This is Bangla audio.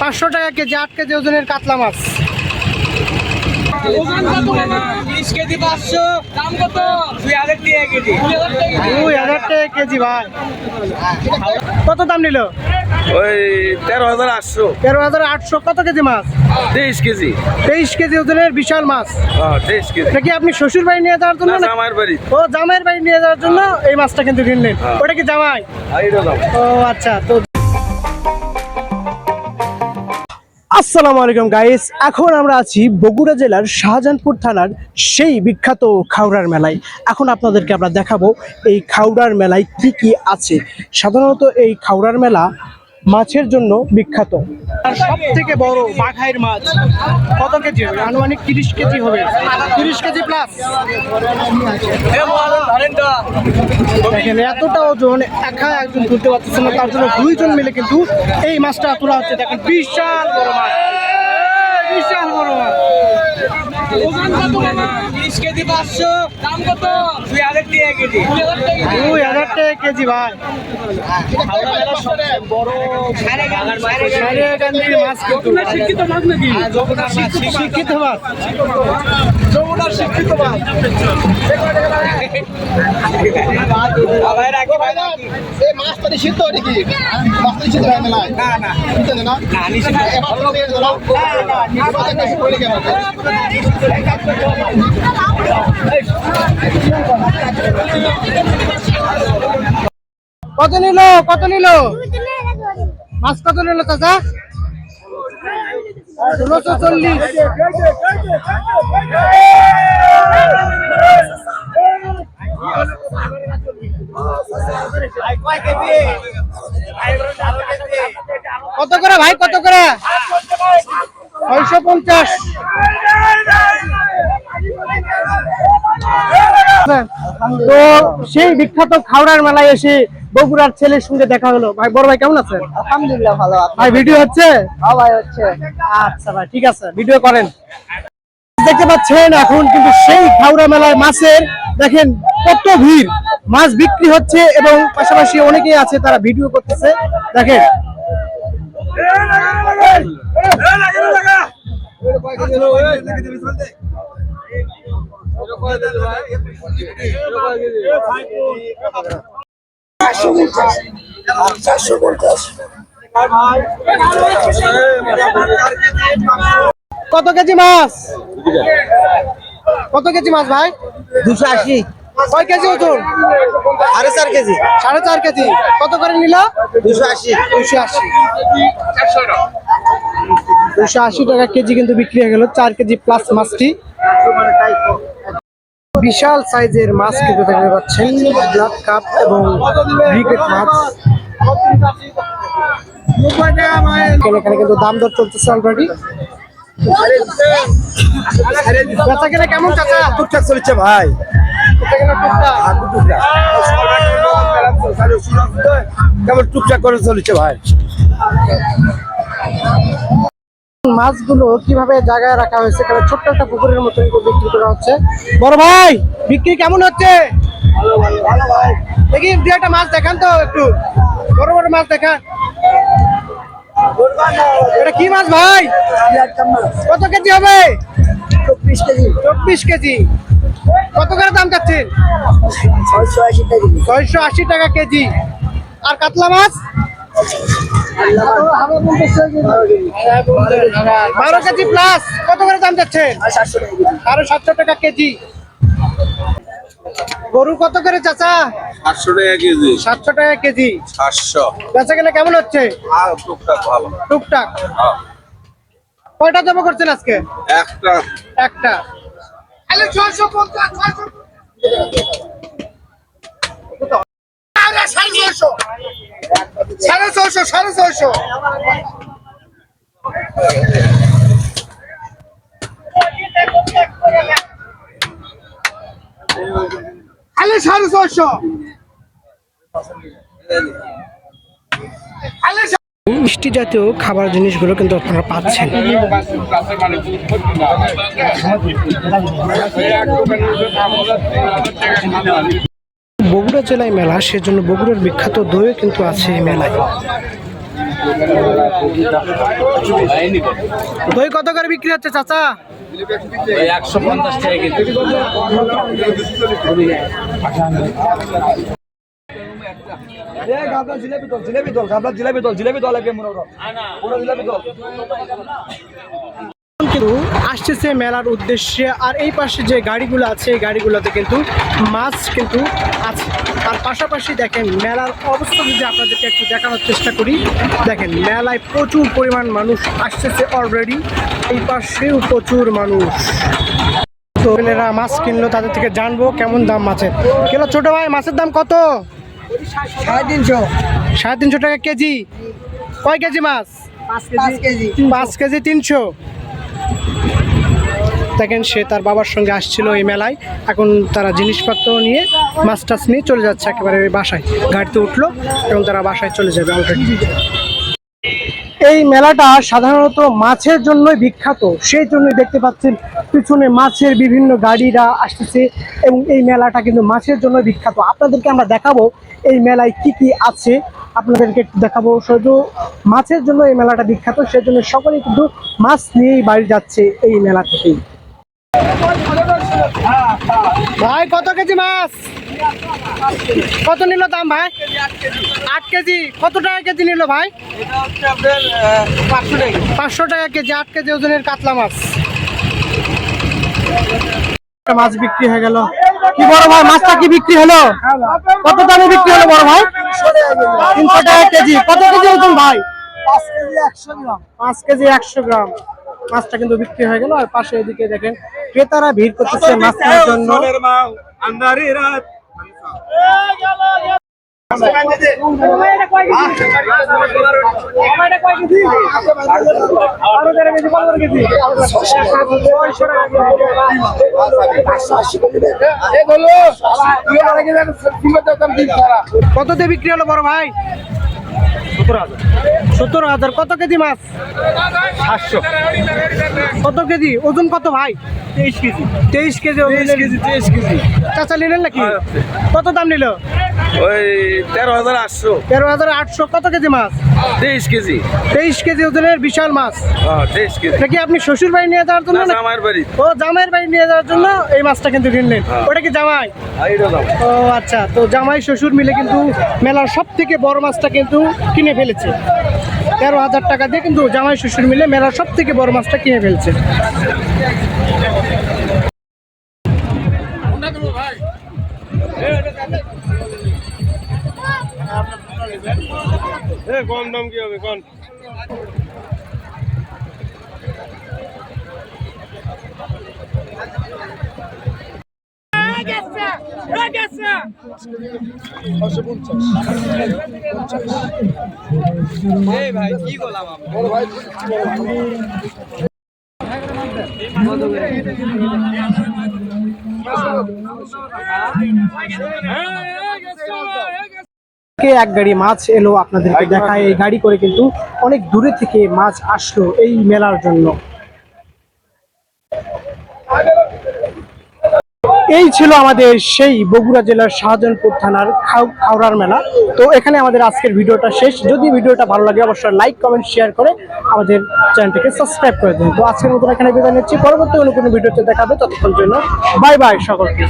পাঁচশো টাকা কেজি। আট কেজি ওজনের কাতলা মাছ। বিশ কেজি পাঁচশো দাম কত? দুই হাজার টাকা কেজি। দুই হাজার টাকা কেজি। ভাই। কত দাম নিল? ওই তেরো হাজার আটশো। তেরো হাজার আটশো কত কেজি মাছ? তেইশ কেজি। তেইশ কেজি ওজনের বিশাল মাছ। হ্যাঁ তেইশ কেজি। এটা কি আপনি শ্বশুর বাড়ি নিয়ে যাওয়ার জন্য আমার বাড়ি। ও জামাইয়ের বাড়ি নিয়ে যাওয়ার জন্য এই মাছটা কিন্তু কিনলেন। হ্যাঁ। ওটা কি জামাই। ও আচ্ছা তো আসসালামু আলাইকুম গাইস এখন আমরা আছি বগুড়া জেলার শাহজাহানপুর থানার সেই বিখ্যাত খাওড়ার মেলায়। এখন আপনাদেরকে আমরা দেখাবো এই খাওড়ার মেলায় কি কি আছে। সাধারণত এই খাওড়ার মেলা মাছের জন্য বিখ্যাত। আর সব থেকে বড় বাঘাইর মাছ কত কেজি হবে? আনুমানিক তিরিশ কেজি হবে। তিরিশ কেজি প্লাস দেখেন, এতটা ওজন একা একজন তুলতে পারতেছে না, তার জন্য দুইজন মিলে কিন্তু এই মাছটা তোলা হচ্ছে। দেখেন, বিশাল বড় মাছ। বিশাল বড় মাছ। কেজি পাঁচশো। দাম কত? দুই হাজার টাকা কেজি ভাই। শিক্ষিত মাছ নাকি শিক্ষিত মাছ যমুনার শিক্ষিত মাছ। মাছটা সিদ্ধ নাকি মাছটা সিদ্ধ হয় না না না। কত নিল? কত নিল? মাছ কত নিল চাচা? ষোলোশো চল্লিশ। কত করে ভাই? কত করে? ছয়শো পঞ্চাশ। তো সেই বিখ্যাত খাওড়ার মেলায় এসে বগুড়ার ছেলের সঙ্গে দেখা হলো ভাই বড় ভাই কেমন আছেন আলহামদুলিল্লাহ ভালো ভাই ভিডিও হচ্ছে হ্যাঁ ভাই হচ্ছে আচ্ছা ভাই ঠিক আছে ভিডিও করেন দেখতে পাচ্ছেন এখন কিন্তু সেই খাওড়া মেলায় মাছের দেখেন কত ভিড় মাছ বিক্রি হচ্ছে এবং পাশাপাশি অনেকেই আছে তারা ভিডিও করতেছে দেখেন কত কেজি মাছ? কত কেজি মাছ ভাই? দুশো আশি। কয় কেজি ওজন? সাড়ে চার কেজি। সাড়ে চার কেজি। কত করে নিল? দুশো আশি। দুশো আশি। দুশো আশি টাকা কেজি কিন্তু বিক্রি হয়ে গেল। চার কেজি প্লাস মাছটি। বিশাল সাইজের মাছ কিন্তু দেখতে পাচ্ছেন। ব্লাড কাপ এবং ব্রিকেট মাছ। এখানে কিন্তু দাম দর চলতেছে অলরেডি বেচা কেনা কেমন চাচা? টুকটাক চলছে ভাই। কেনা কেমন টুকটাক করে চলছে ভাই। মাছগুলো কীভাবে জায়গায় রাখা হয়েছে? কারণ ছোট্ট একটা পুকুরের মতো করে হচ্ছে। বড় ভাই বিক্রি কেমন হচ্ছে? দেখি দু একটা মাছ দেখান তো একটু। বড় বড় মাছ দেখান। এটা কি মাছ ভাই? কত কেজি হবে? চব্বিশ কেজি। চব্বিশ কেজি। কত করে দাম চাচ্ছেন? ছয়শো আশি টাকা কেজি। আর কাতলা মাছ? বারো কেজি প্লাস কত করে দাম যাচ্ছেন কেজি আরও সাতশো টাকা কেজি। গরু কত করে চাচা? সাতশো টাকা কেজি। সাতশো টাকা কেজি। সাতশো। বেচা কেনা কেমন হচ্ছে? টুকটাক ভালো। টুকটাক। কয়টা জমা করছেন আজকে? একটা। একটা। সাড়ে ছয়শো সাড়ে ছয়শো। খালি সাড়ে ছয়শো। মিষ্টি জাতীয় খাবার জিনিসগুলো কিন্তু আপনারা পাচ্ছেন। বগুড়া জেলায় মেলা, সেজন্য বগুড়ার বিখ্যাত দইও কিন্তু আছে এই মেলায়। দই কত করে বিক্রি হচ্ছে, চাচা? একশো পঞ্চাশ টাকা কেজি কিন্তু আসতেছে মেলার উদ্দেশ্যে আর এই পাশে যে গাড়িগুলো আছে এই গাড়িগুলোতে কিন্তু মাছ কিন্তু আছে। আর পাশাপাশি দেখেন মেলার অবস্থা যদি আপনাদেরকে একটু দেখানোর চেষ্টা করি দেখেন মেলায় প্রচুর পরিমাণ মানুষ আসতেছে অলরেডি এই পাশেও প্রচুর মানুষ। তো এরা মাছ কিনলো তাদের থেকে জানব কেমন দাম মাছের। কিলো ছোট ভাই মাছের দাম কত? সাড়ে তিনশো। সাড়ে তিনশো টাকা কেজি। কয় কেজি মাছ? পাঁচ কেজি তিনশো। দেখেন, সে তার বাবার সঙ্গে আসছিল এই মেলায়। এখন তারা জিনিসপত্র নিয়ে মাছ টাছ নিয়ে চলে যাচ্ছে একেবারে বাসায়। গাড়িতে উঠল এবং তারা বাসায় চলে যাবে অলরেডি এই মেলাটা সাধারণত মাছের জন্যই বিখ্যাত। সেই জন্যই দেখতে পাচ্ছেন, পিছনে মাছের বিভিন্ন গাড়িরা আসতেছে এবং এই মেলাটা কিন্তু মাছের জন্য বিখ্যাত। আপনাদেরকে আমরা দেখাবো এই মেলায় কি কি আছে। আপনাদেরকে একটু দেখাবো। শুধু মাছের জন্য এই মেলাটা বিখ্যাত, সেজন্য সকলেই কিন্তু মাছ নিয়েই বাড়ি যাচ্ছে এই মেলা থেকেই। ভাই, কত কেজি মাছ? কত নিল দাম ভাই? আট কেজি। কত টাকা কেজি নিল ভাই? পাঁচশো টাকা কেজি, আট কেজি ওজনের কাতলা মাছ। মাছ বিক্রি হয়ে গেল। কি বড় ভাই, মাছটা কি বিক্রি হলো? কত দামে বিক্রি হলো বড় ভাই? তিনশো টাকা কেজি। কত কেজি ওজন ভাই? পাঁচ কেজি একশো গ্রাম। মাছটা কিন্তু বিক্রি হয়ে গেল। আর পাশে এদিকে দেখেন ক্রেতারা ভিড় করতেছে মাছ কেনার জন্য। দিয়ে বিক্রি হলো বড় ভাই? সত্তর হাজার। কত কেজি মাছ? সাতশো। কত কেজি? ওজন কত ভাই? তেইশ কেজি। তেইশ কেজি কেজি তেইশ কেজি। চাচা নিলেন নাকি? কত দাম নিল? ওই তেরো হাজার আটশো। তেরো হাজার আটশো। কত কেজি মাছ? তেইশ কেজি। তেইশ কেজি ওজনের বিশাল মাছ। হ্যাঁ তেইশ কেজি। এটা কি আপনি শ্বশুর বাড়ি নিয়ে যাওয়ার জন্য নাকি? আমার বাড়ি। ও জামাইয়ের বাড়ি নিয়ে যাওয়ার জন্য এই মাছটা কিন্তু কিনলেন। হ্যাঁ। ওটা কি জামাই? ও আচ্ছা। তো জামাই শ্বশুর মিলে কিন্তু মেলার সব থেকে বড় মাছটা কিন্তু কিনে ফেলেছে। তেরো হাজার টাকা দিয়ে কিন্তু জামাই শ্বশুর মিলে মেলার সব থেকে বড় মাছটা কিনে ফেলছে। কম দাম কি হবে কোন ভাই কি করলাম কে এক গাড়ি মাছ এলো আপনাদেরকে দেখায়। এই গাড়ি করে কিন্তু অনেক দূরে থেকে মাছ আসলো এই মেলার জন্য। এই ছিল আমাদের সেই বগুড়া জেলার শাহজাহানপুর থানার খাও- খাওড়ার মেলা। তো এখানে আমাদের আজকের ভিডিওটা শেষ। যদি ভিডিওটা ভালো লাগে অবশ্যই লাইক কমেন্ট শেয়ার করে আমাদের চ্যানেলটিকে সাবস্ক্রাইব করে দিন। তো আজকের মতন এখানে বিদায় নিচ্ছি। পরবর্তী অন্য কোনো ভিডিওতে দেখাবে। ততক্ষণ জন্য বাই বাই সকলকে।